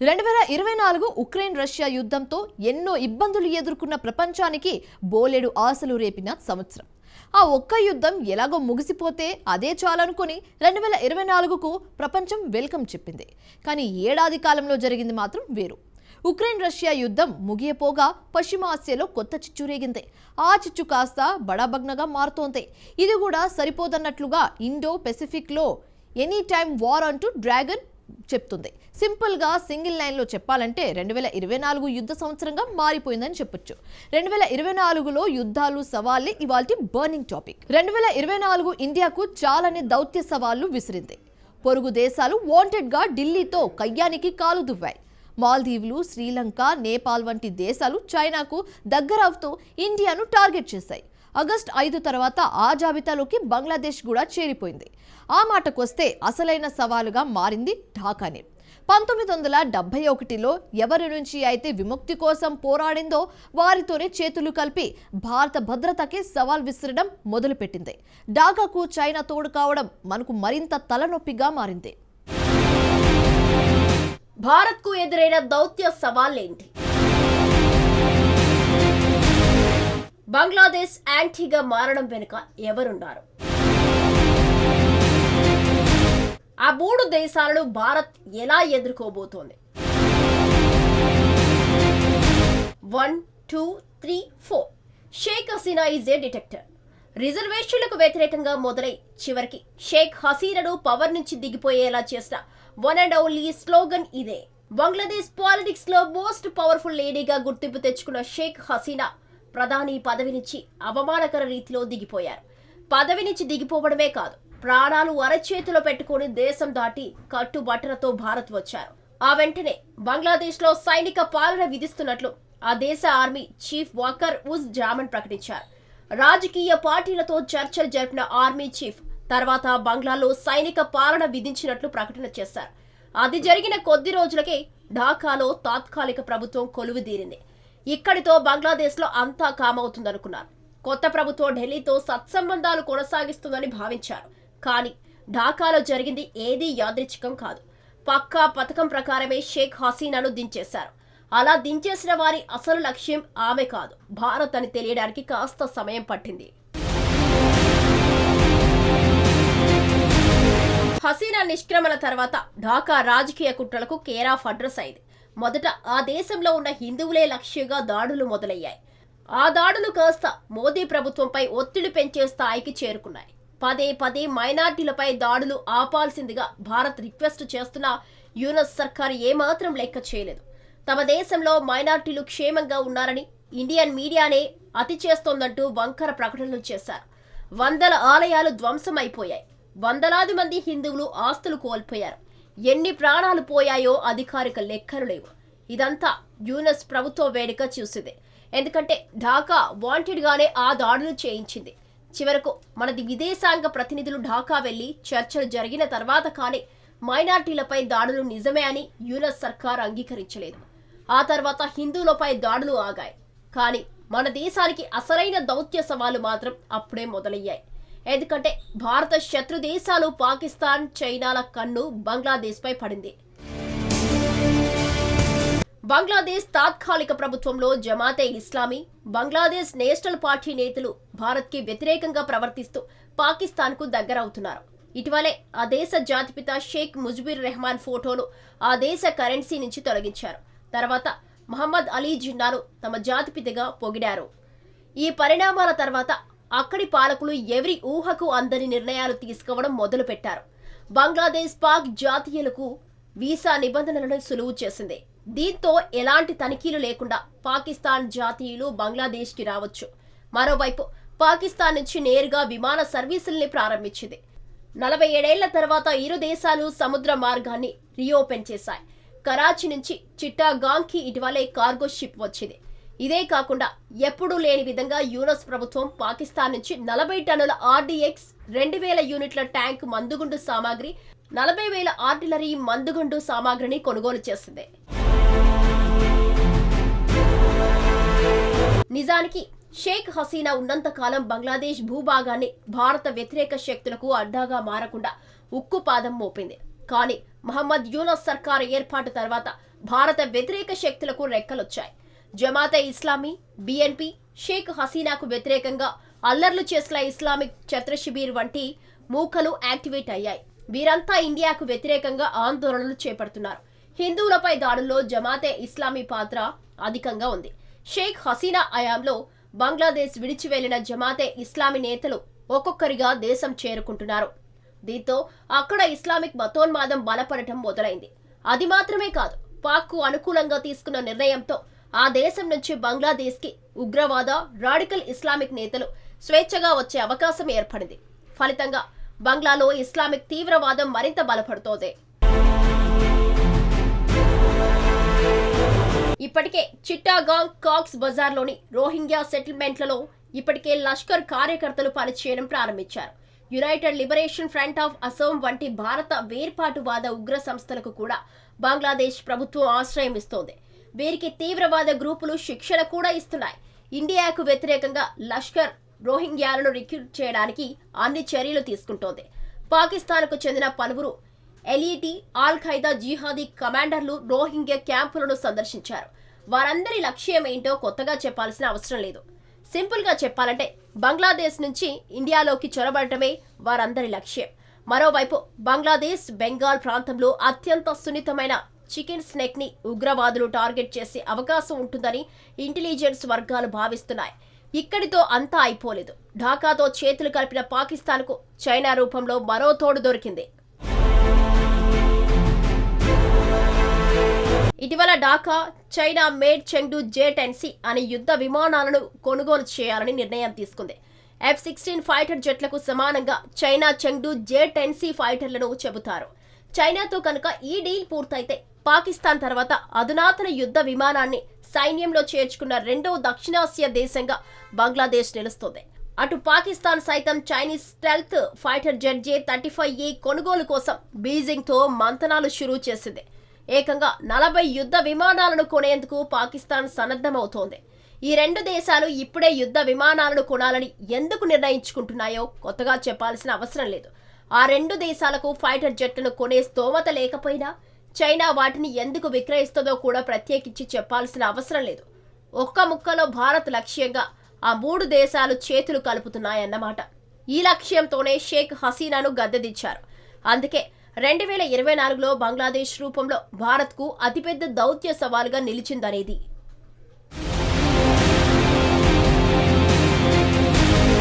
రెండు వేల ఇరవై నాలుగు ఉక్రెయిన్ రష్యా యుద్ధంతో ఎన్నో ఇబ్బందులు ఎదుర్కొన్న ప్రపంచానికి బోలెడు ఆశలు రేపిన సంవత్సరం. ఆ ఒక్క యుద్ధం ఎలాగో ముగిసిపోతే అదే చాలనుకుని రెండు వేల ఇరవై నాలుగుకు ప్రపంచం వెల్కమ్ చెప్పింది. కానీ ఏడాది కాలంలో జరిగింది మాత్రం వేరు. ఉక్రెయిన్ రష్యా యుద్ధం ముగియపోగా పశ్చిమ ఆసియాలో కొత్త చిచ్చు రేగింది. ఆ చిచ్చు కాస్త బడాబగ్నగా మారుతోంది. ఇది కూడా సరిపోదన్నట్లుగా ఇండో పెసిఫిక్లో ఎనీ టైమ్ వార్ అంటూ డ్రాగన్ చెప్తుంది. సింపుల్గా సింగిల్ లైన్లో చెప్పాలంటే రెండు వేల ఇరవై నాలుగు యుద్ధ సంవత్సరంగా మారిపోయిందని చెప్పొచ్చు. రెండు వేల ఇరవై నాలుగులో యుద్ధాలు సవాళ్ళే ఇవాళ బర్నింగ్ టాపిక్. రెండు వేల ఇరవై నాలుగు ఇండియాకు చాలానే దౌత్య సవాళ్ళు విసిరింది. పొరుగు దేశాలు వాంటెడ్గా ఢిల్లీతో కయ్యానికి కాలు దువ్వాయి. మాల్దీవులు శ్రీలంక నేపాల్ వంటి దేశాలు చైనాకు దగ్గరవుతూ ఇండియాను టార్గెట్ చేశాయి. ఆగస్ట్ ఐదు తర్వాత ఆ జాబితాలోకి బంగ్లాదేశ్ కూడా చేరిపోయింది. ఆ మాటకొస్తే అసలైన సవాలుగా మారింది ఢాకానే. పంతొమ్మిది వందల డెబ్బై ఒకటిలో ఎవరి నుంచి అయితే విముక్తి కోసం పోరాడిందో వారితోనే చేతులు కలిపి భారత భద్రతకి సవాల్ విసిరడం మొదలుపెట్టింది. ఢాకాకు చైనా తోడు కావడం మనకు మరింత తలనొప్పిగా మారింది. భారత్కు ఎదురైన దౌత్య సవాళ్ళేంటి బంగ్లాదేశ్ యాంటీగా మారడం వెనుక ఎవరున్నారు? ఆ మూడు దేశాలను భారత్ ఎలా ఎదుర్కోబోతోంది? One two three four. Sheikh Hasina is a dictator. రిజర్వేషన్లకు వ్యతిరేకంగా మొదలై చివరికి షేక్ హసీనాను పవర్ నుంచి దిగిపోయేలా చేసిన వన్ అండ్ ఓన్లీ స్లోగన్ ఇదే. బంగ్లాదేశ్ పాలిటిక్స్లో మోస్ట్ పవర్ఫుల్ లేడీగా గుర్తింపు తెచ్చుకున్న షేక్ హసీనా ప్రధాని పదవి నుంచి అవమానకర రీతిలో దిగిపోయారు. పదవి నుంచి దిగిపోవడమే కాదు ప్రాణాలు అరచేతిలో పెట్టుకుని దేశం దాటి కట్టుబట్టలతో భారత్ వచ్చారు. ఆ వెంటనే బంగ్లాదేశ్లో సైనిక పాలన విధిస్తున్నట్లు ఆ దేశ ఆర్మీ చీఫ్ వాకర్ ఉజ్ జామన్ ప్రకటించారు. రాజకీయ పార్టీలతో చర్చలు జరిపిన ఆర్మీ చీఫ్ తర్వాత బంగ్లాలో సైనిక పాలన విధించినట్లు ప్రకటన చేశారు. అది జరిగిన కొద్ది రోజులకే ఢాకాలో తాత్కాలిక ప్రభుత్వం కొలువుదీరింది. ఇక్కడితో బంగ్లాదేశ్లో అంతా కామవుతుందనుకున్నారు. కొత్త ప్రభుత్వం ఢిల్లీతో సత్సంబంధాలు కొనసాగిస్తుందని భావించారు. కానీ ఢాకాలో జరిగింది ఏదీ యాదృచ్ఛికం కాదు. పక్కా పథకం ప్రకారమే షేక్ హసీనాను దించేశారు. అలా దించేసిన వారి అసలు లక్ష్యం ఆమె కాదు. భారత్ అని తెలియడానికి కాస్త సమయం పట్టింది. హసీనా నిష్క్రమణ తర్వాత ఢాకా రాజకీయ కుట్రలకు కేరాఫ్ అడ్రస్ అయింది. మొదట ఆ దేశంలో ఉన్న హిందువులే లక్ష్యంగా దాడులు మొదలయ్యాయి. ఆ దాడులు కాస్త మోదీ ప్రభుత్వంపై ఒత్తిడి పెంచే స్థాయికి చేరుకున్నాయి. పదే పదే మైనార్టీలపై దాడులు ఆపాల్సిందిగా భారత్ రిక్వెస్ట్ చేస్తున్న యూనస్ సర్కార్ ఏమాత్రం లెక్క చేయలేదు. తమ దేశంలో మైనార్టీలు క్షేమంగా ఉన్నారని ఇండియన్ మీడియానే అతి చేస్తోందంటూ వంకర ప్రకటనలు చేశారు. వందల ఆలయాలు ధ్వంసమైపోయాయి. వందలాది మంది హిందువులు ఆస్తులు కోల్పోయారు. ఎన్ని ప్రాణాలు పోయాయో అధికారిక లెక్కలు లేవు. ఇదంతా యూనస్ ప్రభుత్వ వేడుక చూసింది. ఎందుకంటే ఢాకా వాంటెడ్గానే ఆ దాడులు చేయించింది. చివరకు మనది విదేశాంగ ప్రతినిధులు ఢాకా వెళ్ళి చర్చలు జరిగిన తర్వాత కానీ మైనార్టీలపై దాడులు నిజమే అని యూనస్ సర్కార్ అంగీకరించలేదు. ఆ తర్వాత హిందువులపై దాడులు ఆగాయి. కానీ మన దేశానికి అసలైన దౌత్య సవాలు మాత్రం అప్పుడే మొదలయ్యాయి. ఎందుకంటే భారత శత్రు దేశాలు పాకిస్తాన్ చైనాల కన్ను బంగ్లాదేశ్పై పడింది. బంగ్లాదేశ్ తాత్కాలిక ప్రభుత్వంలో జమాతే ఇస్లామీ బంగ్లాదేశ్ నేషనల్ పార్టీ నేతలు భారత్కి వ్యతిరేకంగా ప్రవర్తిస్తూ పాకిస్తాన్కు దగ్గరవుతున్నారు. ఇటీవలే ఆ దేశ జాతిపిత షేక్ ముజ్బిర్ రెహమాన్ ఫోటోను ఆ దేశ కరెన్సీ నుంచి తొలగించారు. తర్వాత మహమ్మద్ అలీ జిన్నాను తమ జాతిపితగా పొగిడారు. ఈ పరిణామాల తర్వాత అక్కడి పాలకులు ఎవరి ఊహకు అందని నిర్ణయాలు తీసుకోవడం మొదలుపెట్టారు. బంగ్లాదేశ్ పాక్ జాతీయులకు వీసా నిబంధనలను సులువు చేసింది. దీంతో ఎలాంటి తనిఖీలు లేకుండా పాకిస్తాన్ జాతీయులు బంగ్లాదేశ్కి రావచ్చు. మరోవైపు పాకిస్తాన్ నుంచి నేరుగా విమాన సర్వీసుల్ని ప్రారంభించింది. నలభై ఏడేళ్ళ తర్వాత ఇరు దేశాలు సముద్ర మార్గాన్ని రీఓపెన్ చేశాయి. కరాచీ నుంచి చిట్టాగాంగ్కి ఇటీవలే కార్గో షిప్ వచ్చింది. ఇదే కాకుండా ఎప్పుడూ లేని విధంగా యూనస్ ప్రభుత్వం పాకిస్తాన్ నుంచి నలభై టన్నుల ఆర్డీఎక్స్ రెండు వేల యూనిట్ల ట్యాంక్ మందుగుండు సామాగ్రి నలభై వేల ఆర్టిలరీ మందుగుండు సామాగ్రిని కొనుగోలు చేసింది. నిజానికి షేక్ హసీనా ఉన్నంతకాలం బంగ్లాదేశ్ భూభాగాన్ని భారత వ్యతిరేక శక్తులకు అడ్డాగా మారకుండా ఉక్కు పాదం మోపింది. కానీ మహమ్మద్ యూనస్ సర్కార్ ఏర్పాటు తర్వాత భారత వ్యతిరేక శక్తులకు రెక్కలొచ్చాయి. జమాతే ఇస్లామీ బిఎన్పి షేక్ హసీనాకు వ్యతిరేకంగా అల్లర్లు చేసిన ఇస్లామిక్ ఛత్ర శిబిర్ వంటి మూకలు యాక్టివేట్ అయ్యాయి. వీరంతా ఇండియాకు వ్యతిరేకంగా ఆందోళనలు చేపడుతున్నారు. హిందువులపై దాడుల్లో జమాతే ఇస్లామీ పాత్ర అధికంగా ఉంది. షేక్ హసీనా అయాంలో బంగ్లాదేశ్ విడిచి వెళ్ళిన జమాతే ఇస్లామీ నేతలు ఒక్కొక్కరిగా దేశం చేరుకుంటున్నారు. దీంతో అక్కడ ఇస్లామిక్ మతోన్మాదం బలపడటం మొదలైంది. అది మాత్రమే కాదు పాక్కు అనుకూలంగా తీసుకున్న నిర్ణయంతో ఆ దేశం నుంచి బంగ్లాదేశ్కి ఉగ్రవాద రాడికల్ ఇస్లామిక్ నేతలు స్వేచ్ఛగా వచ్చే అవకాశం ఏర్పడింది. ఫలితంగా బంగ్లాలో ఇస్లామిక్ తీవ్రవాదం మరింత బలపడుతోంది. ఇప్పటికే చిట్టాగాంగ్ కాక్స్ బజార్లోని రోహింగ్యా సెటిల్మెంట్లలో ఇప్పటికే లష్కర్ కార్యకర్తలు పనిచేయడం ప్రారంభించారు. United liberation front of Asom వంటి భారత వేర్పాటువాద ఉగ్ర సంస్థలకు కూడా బంగ్లాదేశ్ ప్రభుత్వం ఆశ్రయం ఇస్తోంది. వీరికి తీవ్రవాద గ్రూపులు శిక్షణ కూడా ఇస్తున్నాయి. ఇండియాకు వ్యతిరేకంగా లష్కర్ రోహింగ్యాలను రిక్రూట్ చేయడానికి అన్ని చర్యలు తీసుకుంటోంది. పాకిస్తాన్కు చెందిన పలువురు ఎల్ఈటి ఆల్ ఖైదా జిహాదీ కమాండర్లు రోహింగ్యా క్యాంపులను సందర్శించారు. వారందరి లక్ష్యం ఏంటో కొత్తగా చెప్పాల్సిన అవసరం లేదు. సింపుల్గా చెప్పాలంటే బంగ్లాదేశ్ నుంచి ఇండియాలోకి చొరబడటమే వారందరి లక్ష్యం. మరోవైపు బంగ్లాదేశ్ బెంగాల్ ప్రాంతంలో అత్యంత సున్నితమైన చికెన్ స్నేక్ని ఉగ్రవాదులు టార్గెట్ చేసే అవకాశం ఉంటుందని ఇంటెలిజెన్స్ వర్గాలు భావిస్తున్నాయి. ఇక్కడితో అంతా అయిపోలేదు. ఢాకాతో చేతులు కలిపిన పాకిస్తాన్కు చైనా రూపంలో మరో తోడు దొరికింది. ఇటీవల Dhaka China made Chengdu J ten C అనే యుద్ధ విమానాలను కొనుగోలు చేయాలని నిర్ణయం తీసుకుంది. ఎఫ్ సిక్స్టీన్ ఫైటర్ జెట్లకు సమానంగా China Chengdu J ten C ఫైటర్లను చెబుతారు. చైనాతో కనుక ఈ డీల్ పూర్తయితే పాకిస్తాన్ తర్వాత అధునాతన యుద్ధ విమానాన్ని సైన్యంలో చేర్చుకున్న రెండో దక్షిణాసియా దేశంగా బంగ్లాదేశ్ నిలుస్తోంది. అటు పాకిస్తాన్ సైతం Chinese stealth fighter jet J thirty five A కొనుగోలు కోసం బీజింగ్తో మంతనాలు షురూ చేసింది. ఏకంగా నలభై యుద్ధ విమానాలను కొనేందుకు పాకిస్తాన్ సన్నద్ధమవుతోంది. ఈ రెండు దేశాలు ఇప్పుడే యుద్ధ విమానాలను కొనాలని ఎందుకు నిర్ణయించుకుంటున్నాయో కొత్తగా చెప్పాల్సిన అవసరం లేదు. ఆ రెండు దేశాలకు ఫైటర్ జెట్లను కొనే స్తోమత లేకపోయినా చైనా వాటిని ఎందుకు విక్రయిస్తుందో కూడా ప్రత్యేకించి చెప్పాల్సిన అవసరం లేదు. ఒక్క ముక్కలో భారత్ లక్ష్యంగా ఆ మూడు దేశాలు చేతులు కలుపుతున్నాయన్నమాట. ఈ లక్ష్యంతోనే షేక్ హసీనాను గద్దెదించారు అందుకే రెండు వేల ఇరవై నాలుగులో బంగ్లాదేశ్ రూపంలో భారత్కు అతిపెద్ద దౌత్య సవాలుగా నిలిచిందనేది.